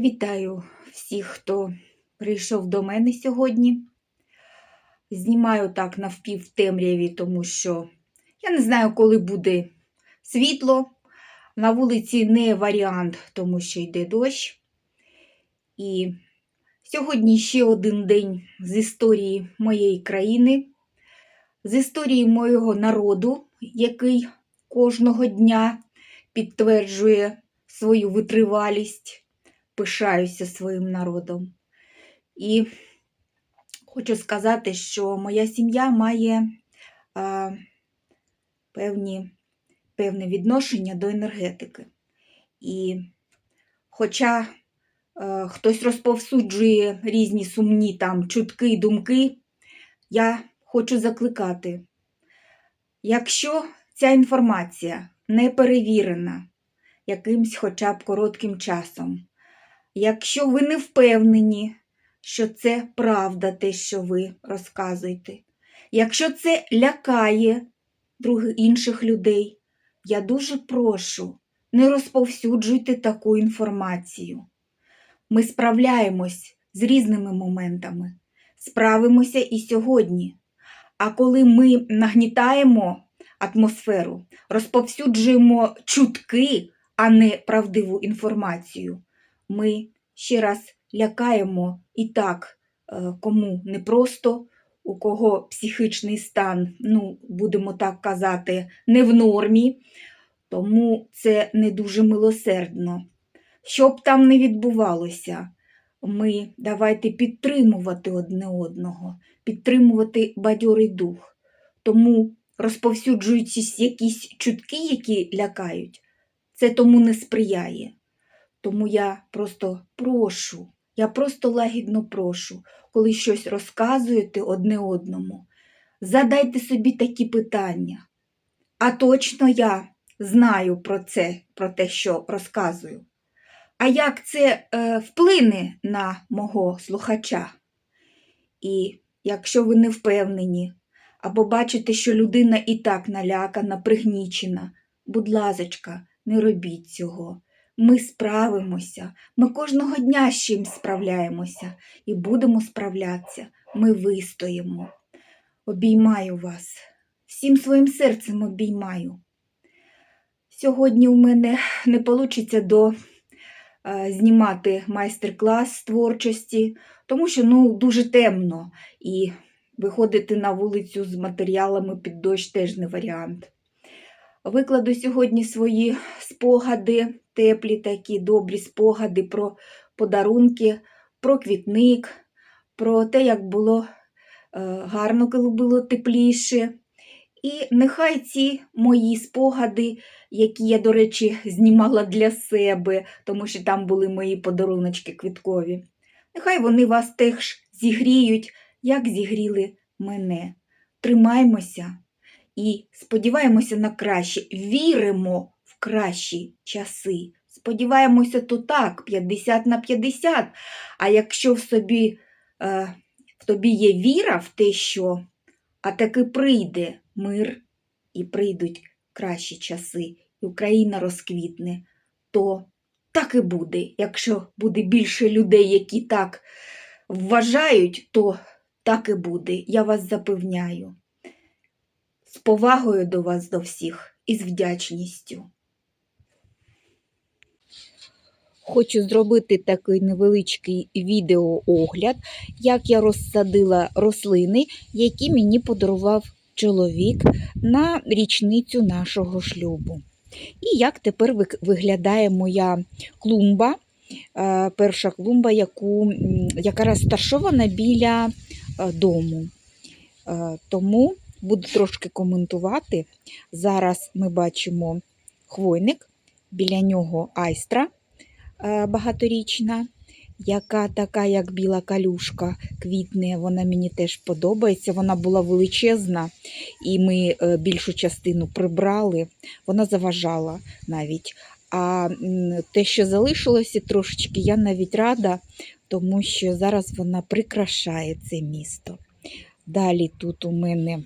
Вітаю всіх, хто прийшов до мене сьогодні. Знімаю так навпів темряві, тому що я не знаю, коли буде світло. На вулиці не варіант, тому що йде дощ. І сьогодні ще один день з історії моєї країни, з історії моєго народу, який кожного дня підтверджує свою витривалість пишаюся своїм народом. І хочу сказати, що моя сім'я має а, певні, певне відношення до енергетики. І хоча а, хтось розповсюджує різні сумні там чутки, думки, я хочу закликати, якщо ця інформація не перевірена якимсь хоча б коротким часом, Якщо ви не впевнені, що це правда, те, що ви розказуєте, якщо це лякає других інших людей, я дуже прошу, не розповсюджуйте таку інформацію. Ми справляємось з різними моментами, справимося і сьогодні. А коли ми нагнітаємо атмосферу, розповсюджуємо чутки, а не правдиву інформацію ми ще раз лякаємо і так, е, кому непросто, у кого психічний стан, ну, будемо так казати, не в нормі, тому це не дуже милосердно. Що б там не відбувалося, ми давайте підтримувати одне одного, підтримувати бадьорий дух. Тому розповсюджуючись якісь чутки, які лякають, це тому не сприяє. Тому я просто прошу, я просто лагідно прошу, коли щось розказуєте одне одному, задайте собі такі питання. А точно я знаю про це, про те, що розказую. А як це е, вплине на мого слухача? І якщо ви не впевнені, або бачите, що людина і так налякана, пригнічена, будь лазочка, не робіть цього. Ми справимося, ми кожного дня з чим справляємося і будемо справлятися, ми вистоїмо. Обіймаю вас, всім своїм серцем обіймаю. Сьогодні у мене не вийде до е, знімати майстер-клас творчості, тому що ну, дуже темно і виходити на вулицю з матеріалами під дощ теж не варіант. Викладу сьогодні свої спогади, теплі такі добрі спогади про подарунки, про квітник, про те, як було е, гарно, коли було тепліше. І нехай ці мої спогади, які я, до речі, знімала для себе, тому що там були мої подаруночки квіткові, нехай вони вас теж зігріють, як зігріли мене. Тримаймося і сподіваємося на краще, віримо в кращі часи. Сподіваємося, то так, 50 на 50. А якщо в собі е, в тобі є віра в те, що а таки прийде мир і прийдуть кращі часи, і Україна розквітне, то так і буде. Якщо буде більше людей, які так вважають, то так і буде. Я вас запевняю з повагою до вас до всіх і з вдячністю. Хочу зробити такий невеличкий відеоогляд, як я розсадила рослини, які мені подарував чоловік на річницю нашого шлюбу. І як тепер виглядає моя клумба, е, перша клумба, яку, яка розташована біля е, дому. Е, тому буду трошки коментувати. Зараз ми бачимо хвойник, біля нього айстра е, багаторічна, яка така, як біла калюшка, квітне, вона мені теж подобається. Вона була величезна, і ми е, більшу частину прибрали, вона заважала навіть. А те, що залишилося трошечки, я навіть рада, тому що зараз вона прикрашає це місто. Далі тут у мене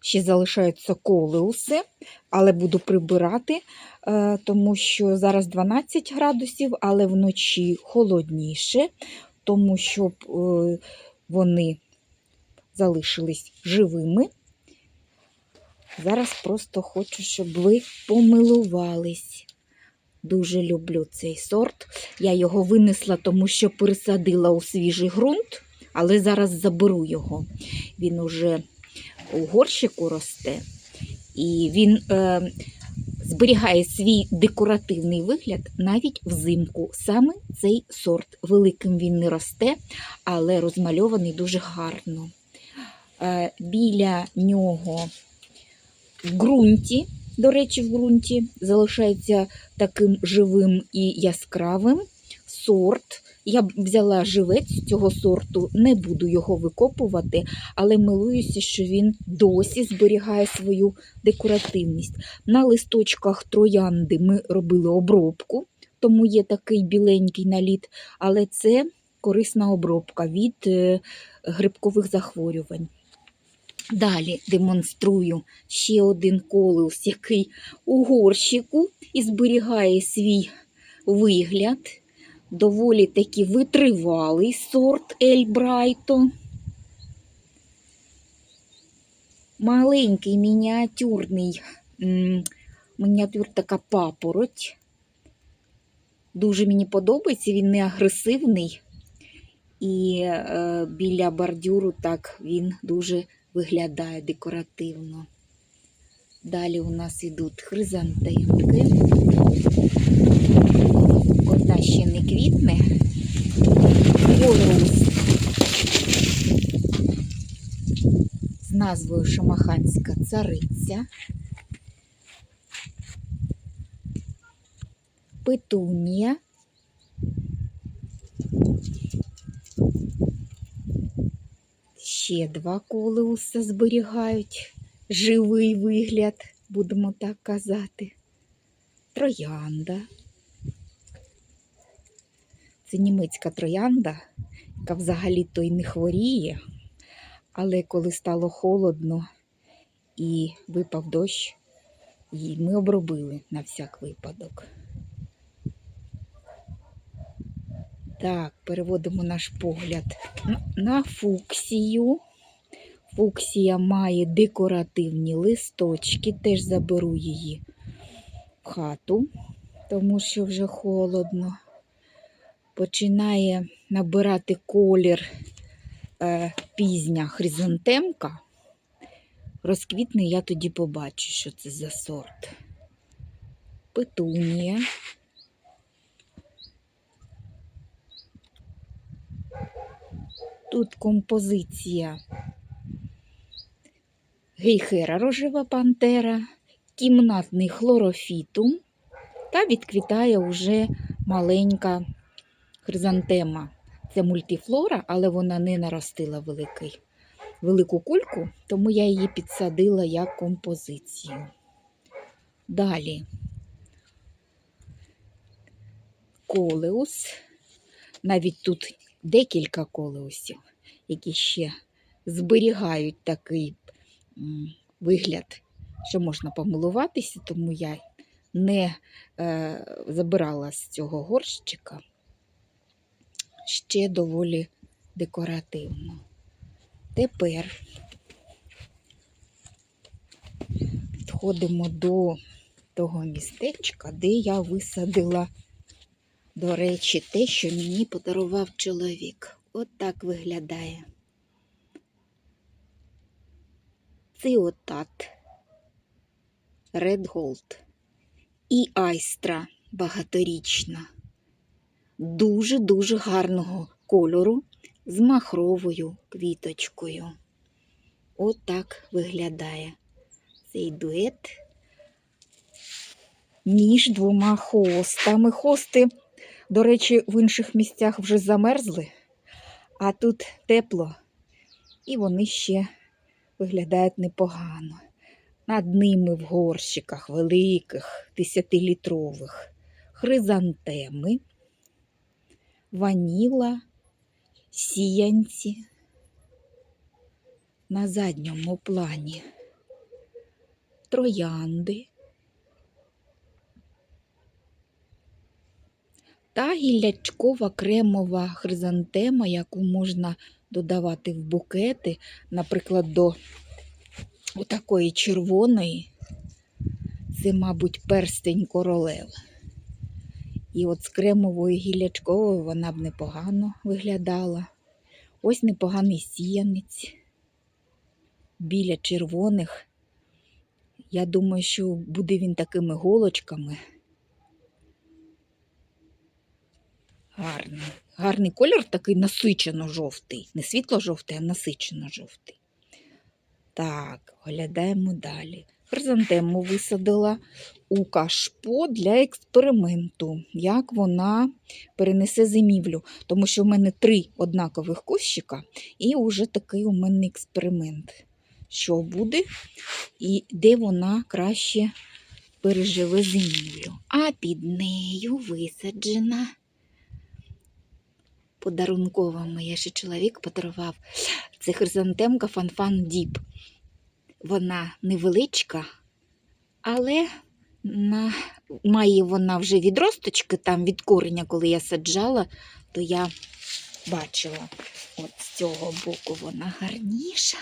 ще залишаються колеуси, але буду прибирати, е, тому що зараз 12 градусів, але вночі холодніше, тому щоб е, вони залишились живими. Зараз просто хочу, щоб ви помилувались. Дуже люблю цей сорт. Я його винесла, тому що пересадила у свіжий ґрунт, але зараз заберу його. Він уже у горщику росте, і він е, зберігає свій декоративний вигляд навіть взимку. Саме цей сорт. Великим він не росте, але розмальований дуже гарно. Е, біля нього в ґрунті, до речі, в ґрунті залишається таким живим і яскравим сорт. Я б взяла живець цього сорту, не буду його викопувати, але милуюся, що він досі зберігає свою декоративність. На листочках троянди ми робили обробку, тому є такий біленький наліт, але це корисна обробка від е, грибкових захворювань. Далі демонструю ще один колеус, який у горщику і зберігає свій вигляд. Доволі таки витривалий сорт Ель Брайто. Маленький мініатюрний, мініатюр така папороть. Дуже мені подобається, він не агресивний. І е, біля бордюру так він дуже виглядає декоративно. Далі у нас йдуть хризантемки. Ще не квітне. Орус з назвою Шамаханська цариця. Петунія. Ще два колеуса зберігають живий вигляд, будемо так казати. Троянда. Це німецька троянда, яка взагалі-то й не хворіє, але коли стало холодно і випав дощ, її ми обробили на всяк випадок. Так, переводимо наш погляд на фуксію. Фуксія має декоративні листочки, теж заберу її в хату, тому що вже холодно. Починає набирати колір е, пізня хризантемка. Розквітне, я тоді побачу, що це за сорт. Петунія. Тут композиція гейхера рожева пантера, кімнатний хлорофітум та відквітає уже маленька хризантема. Це мультифлора, але вона не наростила великий, велику кульку, тому я її підсадила як композицію. Далі колеус. Навіть тут декілька колеусів, які ще зберігають такий вигляд, що можна помилуватися, тому я не е, забирала з цього горщика ще доволі декоративно. Тепер підходимо до того містечка, де я висадила, до речі, те, що мені подарував чоловік. От так виглядає. Циотат, Red Gold і айстра багаторічна. Дуже-дуже гарного кольору з махровою квіточкою. От виглядає цей дует між двома хостами. Хости, до речі, в інших місцях вже замерзли, а тут тепло, і вони ще виглядають непогано. Над ними в горщиках великих, десятилітрових хризантеми, ваніла, сіянці. На задньому плані троянди та гіллячкова кремова хризантема, яку можна додавати в букети, наприклад, до отакої червоної. Це, мабуть, перстень королеви. І от з кремовою гіллячковою вона б непогано виглядала. Ось непоганий сіянець біля червоних. Я думаю, що буде він такими голочками. Гарний. Гарний кольор такий насичено-жовтий. Не світло-жовтий, а насичено-жовтий. Так, оглядаємо далі. Хризантему висадила у кашпо для експерименту, як вона перенесе зимівлю. Тому що в мене три однакових кущика, і вже такий у мене експеримент. Що буде і де вона краще переживе зимівлю. А під нею висаджена подарункова моя ще чоловік подарував. Це хризантемка Фанфан Діп. Вона невеличка, але на... має вона вже відросточки там від кореня, коли я саджала, то я бачила, от з цього боку вона гарніша.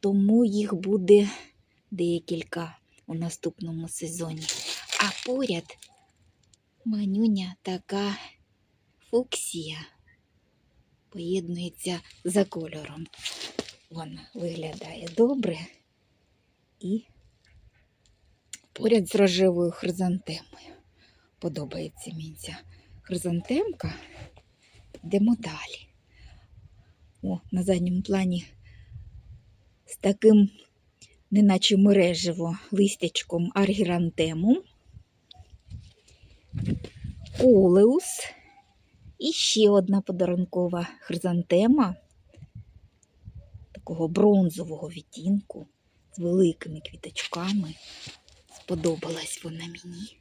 Тому їх буде декілька у наступному сезоні. А поряд манюня така фуксія поєднується за кольором. Вона виглядає добре і поряд з рожевою хризантемою. Подобається мені ця хризантемка. Йдемо далі. О, на задньому плані з таким, неначе мережево, листячком аргірантему. Колеус. І ще одна подарункова хризантема такого бронзового відтінку з великими квіточками. Сподобалась вона мені.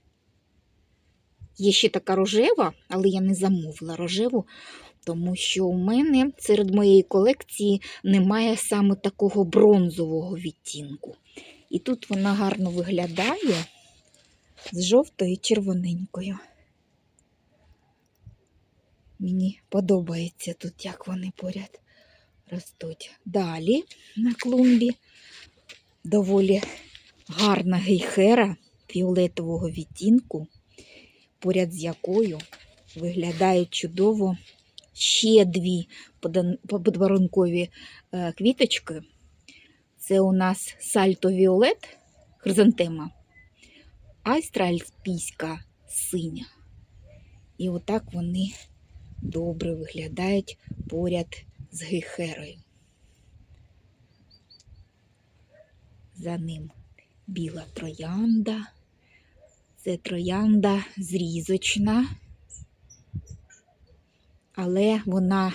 Є ще така рожева, але я не замовила рожеву, тому що у мене серед моєї колекції немає саме такого бронзового відтінку. І тут вона гарно виглядає з жовтою і червоненькою. Мені подобається тут, як вони поряд ростуть. Далі на клумбі доволі гарна гейхера фіолетового відтінку, поряд з якою виглядають чудово ще дві подарункові е, квіточки. Це у нас сальто Віолет, хризантема, айстральпійська синя. І отак вони добре виглядають поряд з гейхерою. За ним біла троянда. Це троянда зрізочна, але вона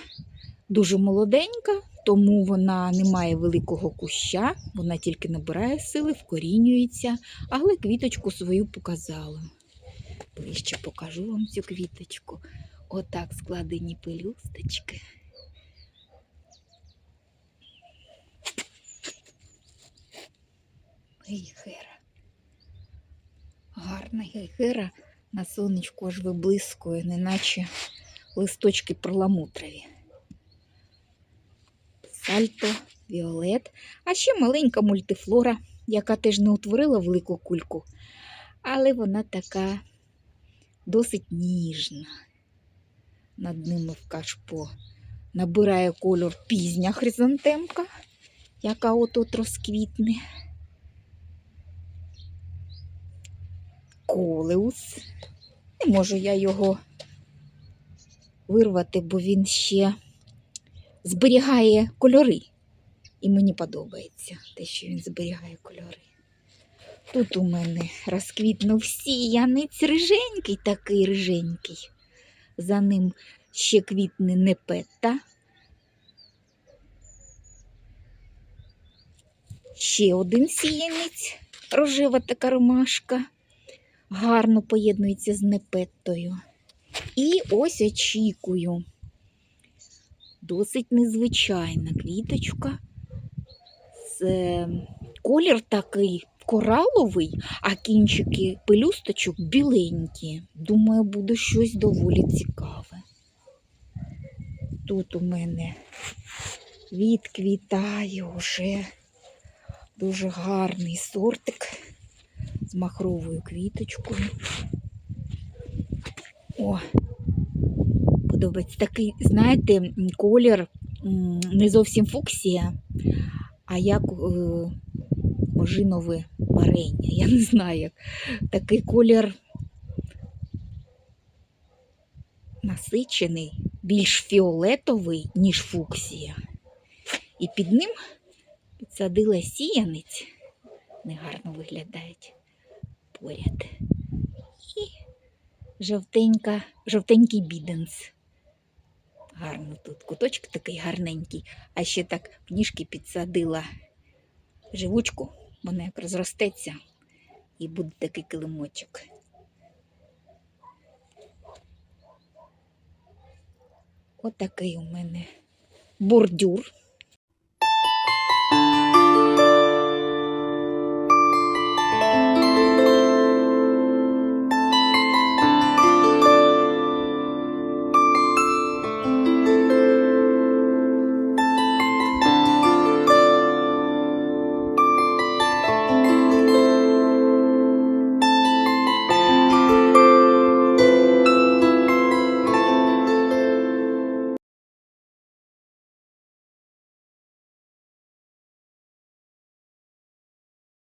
дуже молоденька, тому вона не має великого куща, вона тільки набирає сили, вкорінюється, але квіточку свою показала. Ближче покажу вам цю квіточку. Отак складені пелюсточки. Гейхера. Гарна гейхера на сонечку аж виблискує, неначе листочки перламутрові. Сальто, Віолет, а ще маленька мультифлора, яка теж не утворила велику кульку, але вона така досить ніжна. Над ними в кашпо набирає кольор пізня хризантемка, яка от-от розквітне. Колеус. Не можу я його вирвати, бо він ще зберігає кольори. І мені подобається те, що він зберігає кольори. Тут у мене розквітнув сіянець риженький, такий риженький. За ним ще квітне непета. Ще один сіянець, рожева така ромашка, гарно поєднується з непеттою. І ось очікую. Досить незвичайна квіточка з колір такий кораловий, а кінчики пелюсточок біленькі. Думаю, буде щось доволі цікаве. Тут у мене відквітає уже дуже гарний сортик з махровою квіточкою. О, подобається такий, знаєте, колір не зовсім фуксія, а як е, ожинове варення. Я не знаю, як такий колір насичений, більш фіолетовий, ніж фуксія. І під ним підсадила сіянець, негарно виглядають поряд. І жовтенька, жовтенький біденс. Гарно тут куточок такий гарненький, а ще так ніжки підсадила живучку, вона як розростеться і буде такий килимочок. Отакий у мене бордюр